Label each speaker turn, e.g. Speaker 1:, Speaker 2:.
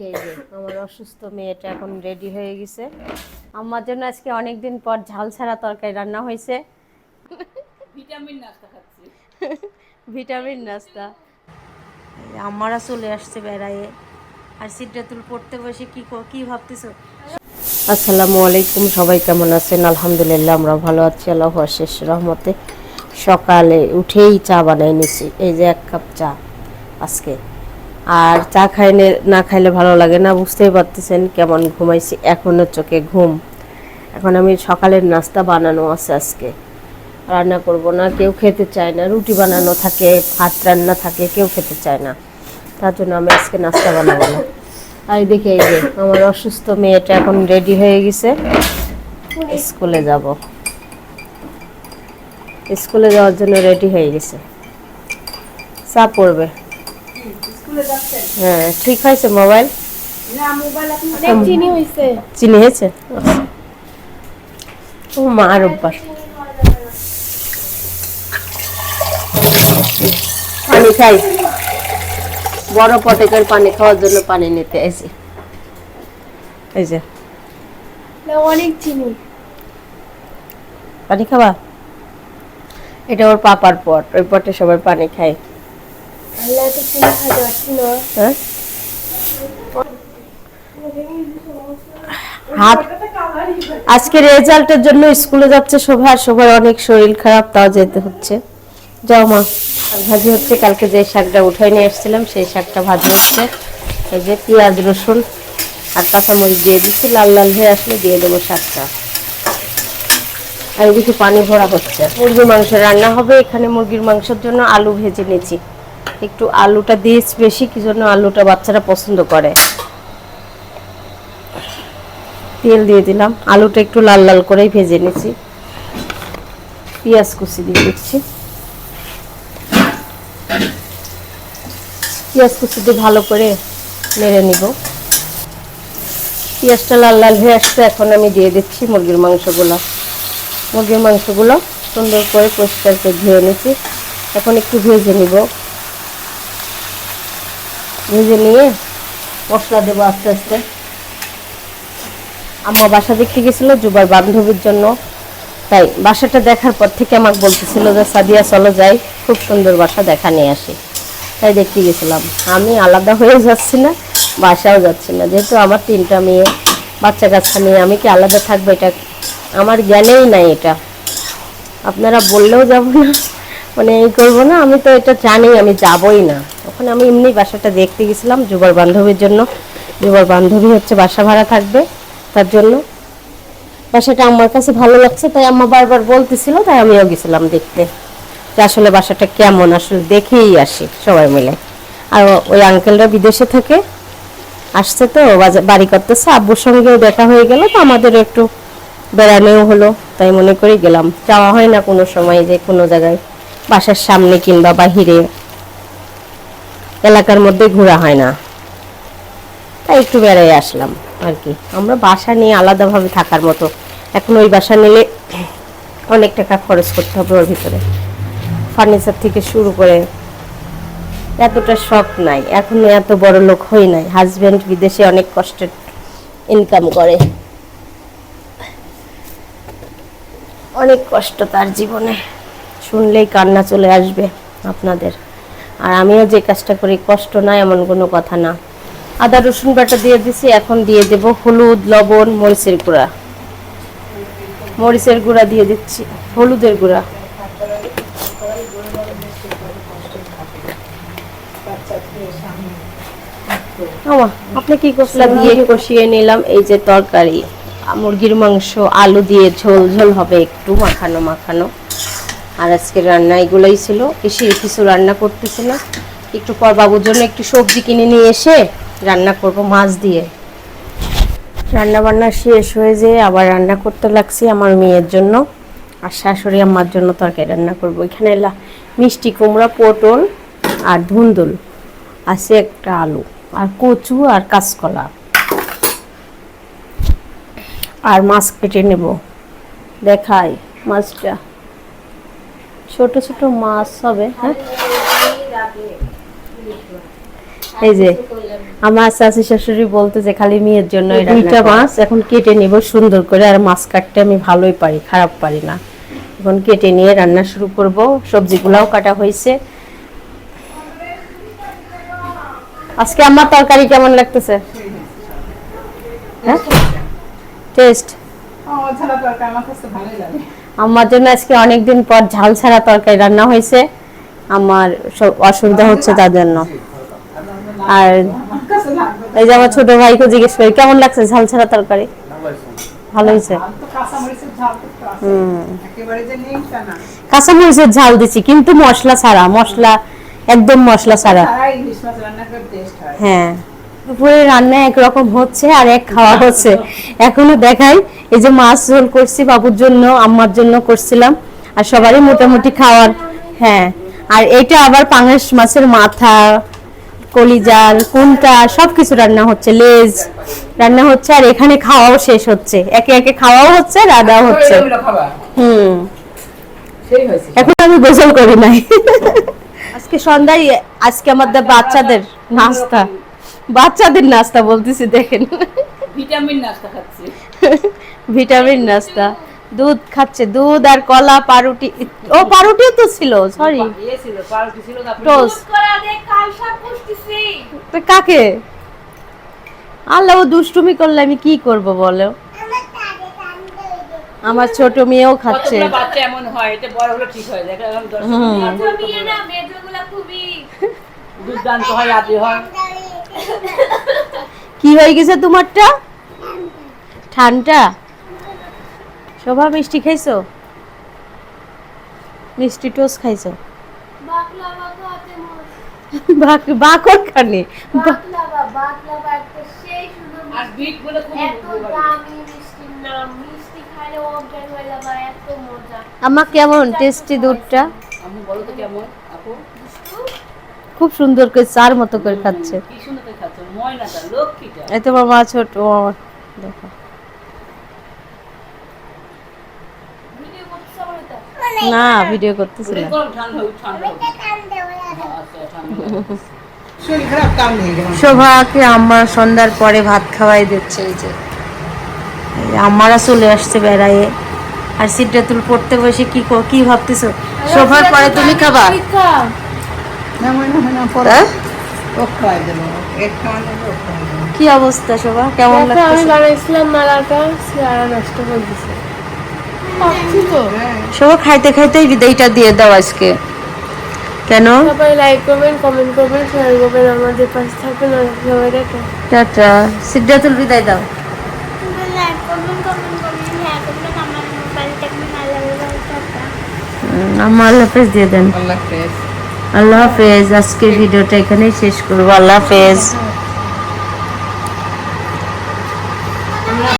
Speaker 1: এই যে আমার অসুস্থ মেয়েটা এখন রেডি হয়ে গেছে। আমার জন্য আজকে অনেক দিন পর ঝাল ছাড়া তরকারি রান্না হয়েছে।
Speaker 2: ভিটামিন নাস্তা খাচ্ছি।
Speaker 1: ভিটামিন নাস্তা। আমারা চলে আসছে বেড়াইয়ে। আর সিদ্ধাতুল পড়তে বসে কি ক- কি ভাবতেছো? আসসালামু আলাইকুম সবাই কেমন আছেন? আলহামদুলিল্লাহ আমরা ভালো আছি আল্লাহ শেষ রহমতে। সকালে উঠেই চা বানাই নিছি। এই যে এক কাপ চা আজকে। আর চা খাইলে, না খাইলে ভালো লাগে না। বুঝতেই পারতেছেন কেমন ঘুমাইছি। এখনও চোখে ঘুম। এখন আমি সকালের নাস্তা বানানো আছে আজকে। রান্না করব না, কেউ খেতে চায় না। রুটি বানানো থাকে, ভাত রান্না থাকে, কেউ খেতে চায় না। তার জন্য আমি আজকে নাস্তা বানাবো না। আর দেখে এই যে, আমার অসুস্থ মেয়েটা এখন রেডি হয়ে গেছে। স্কুলে যাব। স্কুলে যাওয়ার জন্য রেডি হয়ে গেছে। চা পড়বে। হ্যাঁ ঠিক হয়েছে মোবাইল?
Speaker 3: চিনি হয়েছে।
Speaker 1: চিনি হয়েছে? ও মার অভ্যাস। পানি খাই। বড় পটেকের পানি খাওয়ার জন্য পানি নিতে এসে। এই যে।
Speaker 3: অনেক চিনি।
Speaker 1: পানি খাবা? এটা ওর পাপার পট ওই পটে সবাই পানি খায়। হাত আজকে রেজাল্টের জন্য স্কুলে যাচ্ছে শোভা, শোভার অনেক শরীর খারাপ, তাও যেতে হচ্ছে। যাও মা ভাজি হচ্ছে, কালকে যে শাকটা উঠাই নিয়ে এসেছিলাম সেই শাকটা ভাজি হচ্ছে। এই যে পেঁয়াজ, রসুন আর কাঁচামরিচ দিয়ে দিচ্ছি, লাল লাল হয়ে আসলে দিয়ে দেবো শাকটা। আর এদিকে পানি ভরা হচ্ছে। মুরগির মাংস রান্না হবে, এখানে মুরগির মাংসের জন্য আলু ভেজে নিয়েছি। একটু আলুটা দিয়েছি বেশি কি জন্য আলুটা বাচ্চারা পছন্দ করে। তেল দিয়ে দিলাম। আলুটা একটু লাল লাল করেই ভেজে নিয়েছি। পেঁয়াজ কুচি দিয়ে দিচ্ছি। পেঁয়াজ কুচি দিয়ে ভালো করে নেড়ে নিব। পেঁয়াজটা লাল লাল হয়ে আসছে, এখন আমি দিয়ে দিচ্ছি মুরগির মাংসগুলো। মুরগির মাংসগুলো সুন্দর করে পরিষ্কার করে ধুয়ে নিচ্ছি এখন একটু ভেজে নিব। ভেজে নিয়ে মশলা দেবো আস্তে আস্তে। আম্মা বাসা দেখতে গেছিল জুবার বান্ধবীর জন্য। তাই বাসাটা দেখার পর থেকে আমাকে বলতেছিল যে, সাদিয়া, চলো যাই। খুব সুন্দর বাসা, দেখা নিয়ে আসি। তাই দেখতে গেছিলাম। আমি আলাদা হয়ে যাচ্ছি না বাসাও যাচ্ছি না। যেহেতু আমার তিনটা মেয়ে, বাচ্চা কাচ্চা নিয়ে আমি কি আলাদা থাকব? এটা আমার জ্ঞানেই নাই এটা। আপনারা বললেও যাব না। মানে এই করব না, আমি তো এটা জানি, আমি যাবই না। ওখানে আমি এমনি বাসাটা দেখতে গেছিলাম, যুবর বান্ধবীর জন্য। যুবর বান্ধবী হচ্ছে বাসা ভাড়া থাকবে, তার জন্য। বাসাটা আমার কাছে ভালো লাগছে, তাই আম্মা বারবার বলতেছিল, তাই আমিও গেছিলাম দেখতে। যে আসলে বাসাটা কেমন, আসলে দেখেই আসি সবাই মিলে। আর ওই আঙ্কেলরা বিদেশে থাকে, আসছে তো বাড়ি করতেছে, আব্বুর সঙ্গেও দেখা হয়ে গেল, তো আমাদের একটু বেড়ানোও হলো, তাই মনে করে গেলাম। যাওয়া হয় না কোনো সময় যে কোনো জায়গায়। বাসার সামনে কিংবা বাহিরে। এলাকার মধ্যে ঘোরা হয় না। তাই একটু বেড়াই আসলাম আর কি। আমরা বাসা নিয়ে আলাদাভাবে থাকার মতো। এখন ওই বাসা নিলে অনেক টাকা খরচ করতে হবে ওর ভিতরে। ফার্নিচার থেকে শুরু করে এতটা শখ নাই। এখনও এত বড় লোক হই নাই। হাজবেন্ড বিদেশে অনেক কষ্টের ইনকাম করে। অনেক কষ্ট তার জীবনে। শুনলেই কান্না চলে আসবে আপনাদের। আর আমিও যে কাজটা করি, কষ্ট না, এমন কোনো কথা না। আদা, রসুন বাটা দিয়ে দিছি, এখন দিয়ে দেব হলুদ, লবণ, মরিচের গুঁড়া। মরিচের গুঁড়া দিয়ে দিচ্ছি, হলুদের গুঁড়া। আপনি কি কসলা দিয়ে কষিয়ে নিলাম? এই যে তরকারি, মুরগির মাংস, আলু দিয়ে ঝোল ঝোল হবে একটু, মাখানো মাখানো। আর আজকে রান্না এগুলোই ছিল। বেশি কিছু রান্না করতেছি না। একটু পর বাবুর জন্য একটু সবজি কিনে নিয়ে এসে রান্না করব মাছ দিয়ে। রান্না বান্না শেষ হয়ে যেয়ে আবার রান্না করতে লাগছি আমার মেয়ের জন্য। আর শাশুড়ি আমার জন্য তরকারি রান্না করব। এখানে মিষ্টি কুমড়া, পটল আর ধুন্দুল। আছে একটা আলু আর কচু আর কাঁচকলা। আর মাছ কেটে নেব। দেখাই মাছটা। ছোট ছোট মাছ হবে হ্যাঁ? এই যে আমার শাশি শাশুড়ি বলতে যে খালি মেয়ের জন্য দুইটা মাছ এখন কেটে নিব সুন্দর করে আর মাছ কাটতে আমি ভালোই পারি খারাপ পারি না। এখন কেটে নিয়ে রান্না শুরু করব সবজিগুলাও কাটা হয়েছে। আজকে আমার তরকারি কেমন লাগতেছে? হ্যাঁ? টেস্ট
Speaker 2: ও তরকারি আমার কাছে ভালোই লাগে।
Speaker 1: আমার জন্য আজকে অনেকদিন পর ঝাল ছাড়া তরকারি রান্না হয়েছে। আমার সব অসুবিধা হচ্ছে তার জন্য। আর এই যে আমার ছোট ভাইকে জিজ্ঞেস করি, কেমন লাগছে ঝাল ছাড়া তরকারি? ভালো হয়েছে?
Speaker 2: কাঁচামরিচের ঝাল
Speaker 1: দিচ্ছি কিন্তু মশলা ছাড়া, মশলা, একদম মশলা ছাড়া।
Speaker 2: হয়
Speaker 1: হ্যাঁ। দুপুরে রান্না একরকম হচ্ছে আর এক খাওয়া হচ্ছে। এখনও দেখাই এই যে মাছ ঝোল করছি বাবুর জন্য আম্মার জন্য করছিলাম। আর সবারই মোটামুটি খাওয়ার হ্যাঁ। আর এটা আবার পাঙাশ মাছের মাথা কলিজাল কোনটা সবকিছু রান্না হচ্ছে লেজ রান্না হচ্ছে আর এখানে খাওয়াও শেষ হচ্ছে। একে একে খাওয়াও হচ্ছে রান্নাও হচ্ছে। হুম। এখন আমি গোসল করি নাই। আজকে সন্ধ্যায় আজকে আমাদের বাচ্চাদের নাস্তা। বাচ্চাদের নাস্তা বলতেছি দেখেন।
Speaker 2: ভিটামিন নাস্তা খাচ্ছি।
Speaker 1: ভিটামিন নাস্তা। দুধ খাচ্ছে দুধ আর কলা পাউরুটি ও পাউরুটিও তো ছিল সরি
Speaker 2: ইয়ে
Speaker 1: কাকে? আল্লাহ ও দুষ্টুমি করলে আমি কি করব বলো? আমার ছোট মেয়েও খাচ্ছে।
Speaker 2: বাচ্চা এমন হয় এটা বড় হলে ঠিক হয় এখন
Speaker 3: মেয়ে না খুবই
Speaker 2: দুর্দান্ত হয় আদি হয়।
Speaker 1: কি হয়ে গেছে তোমারটা? ঠান্ডা? শোভা মিষ্টি খাইছো? মিষ্টি টোস্ট খাইছো? বাকর খানে আমার কেমন? টেস্টি দুধটা? খুব সুন্দর করে চার মতো করে খাচ্ছে। এই মা ছোট দেখো। না ভিডিও করতেছি
Speaker 2: ওরে
Speaker 1: না
Speaker 2: গরম ঠান্ডা হোক ঠান্ডা হোক ঠান্ডা হোক। শরীর খারাপ কাম নেই যেমন
Speaker 1: শোভাকে আমার সন্ধ্যার পরে ভাত খাওয়াই দিচ্ছে এই যে। আমারা চলে আসছে বেড়াইয়ে। আর সিদ্ধাতুল পড়তে বসে কি কি ভাবতেছো? শোভার পরে তুমি খাবা?
Speaker 2: না মনে হয়? না
Speaker 1: হ্যাঁ? কি অবস্থা শোভা? কেমন
Speaker 3: আমি
Speaker 1: লাগতেছে?
Speaker 3: বানাইছিলাম মালাটা সিয়ারা নষ্ট করে দিছে খাচ্ছি
Speaker 1: শোভা খাইতে খাইতেই বিদায়টা দিয়ে দাও আজকে। কেন?
Speaker 3: সবাই লাইক করবেন কমেন্ট করবেন শেয়ার করবেন আমাদের পাশে থাকবেন অনেক সবাই
Speaker 1: টাটা। সিদ্ধাতুল বিদায় দাও। আমার আল্লাহ হাফেজ দিয়ে দেন।
Speaker 2: আল্লাহ হাফেজ।
Speaker 1: আল্লাহ হাফেজ আজকের ভিডিওটা এখানেই শেষ করব। আল্লাহ হাফেজ।